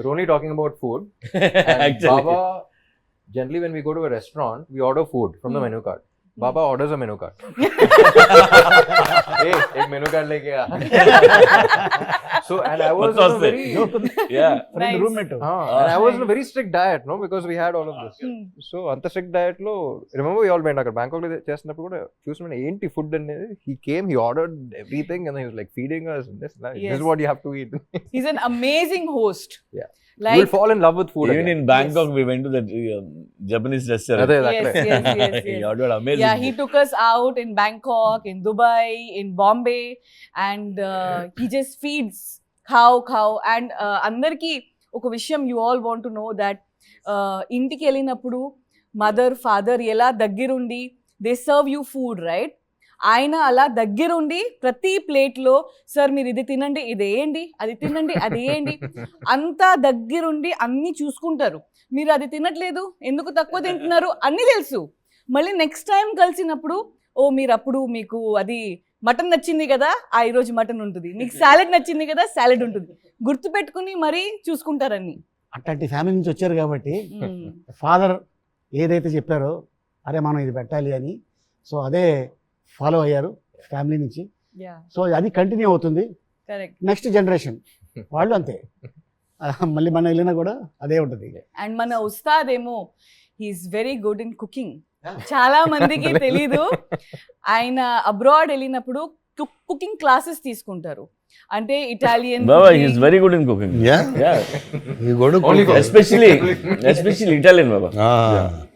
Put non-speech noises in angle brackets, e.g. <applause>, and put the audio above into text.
We're only talking about food. <laughs> And Actually. Baba, generally when we go to a restaurant, we order food from the Hmm. menu card. Baba orders a menu card. <laughs> hey, एक menu card लेके <laughs> आ. so and I was on a Because very <laughs> Yeah. Nice. Friend roommate Ah, and I was in a very strict diet, no, because we had all of this. Hmm. So అంత strict diet లో remember we all went అక్కడ Bangkok లో చేస్తున్నప్పుడు కూడా చూసిన ఏంటి food అనేది he came he ordered everything and he like feeding us this this Yes. is what you have to eat He's an amazing host. Yeah. You Like will fall in love with food Even again. in Bangkok, we went to that um, Japanese restaurant. అదే yes, అక్కడే yes, yes, He yes. ordered amazing. Yeah, he food. took us out in Bangkok, in Dubai, in Bombay, and uh, he just feeds cow, cow. And uh, అందరికీ ఒక విషయం you all want to know that ఇంటికి వెళ్ళినప్పుడు mother father ఎలా దగ్గరుండి they serve you food right ఆయన అలా దగ్గరుండి ప్రతి ప్లేట్లో సార్ మీరు ఇది తినండి ఇది వేయండి అది తినండి అది వేయండి. <laughs> అంతా దగ్గరుండి అన్నీ చూసుకుంటారు. మీరు అది తినట్లేదు ఎందుకు తక్కువ తింటున్నారు? <laughs> అన్నీ తెలుసు. మళ్ళీ నెక్స్ట్ టైం కలిసినప్పుడు ఓ మీరు అప్పుడు మీకు అది మటన్ నచ్చింది కదా ఆ ఈరోజు మటన్ ఉంటుంది. మీకు సాలెడ్ నచ్చింది కదా సాలెడ్ ఉంటుంది. గుర్తు పెట్టుకుని మరీ చూసుకుంటారని అట్లాంటి ఫ్యామిలీ నుంచి వచ్చారు కాబట్టి ఫాదర్ ఏదైతే చెప్పారో అరే మనం ఇది పెట్టాలి అని. సో అదే ఫాలో అయ్యారు ఫ్యామిలీ నుంచి. యా. సో అది కంటిన్యూ అవుతుంది. కరెక్ట్. నెక్స్ట్ జనరేషన్ వాళ్ళు అంతే. మళ్ళీ మనం వెళ్ళినా కూడా అదే ఉంటుంది. అండ్ మన ఉస్తాద్ ఏమో he's very good in cooking చాలా మందికి <laughs> తెలీదు. ఆయన అబ్రాడ్ వెళ్ళినప్పుడు కుకింగ్ క్లాసెస్ తీసుకుంటారు. అంటే Italian Baba, he's very good in cooking. Yeah? Yeah. You go to Only <laughs>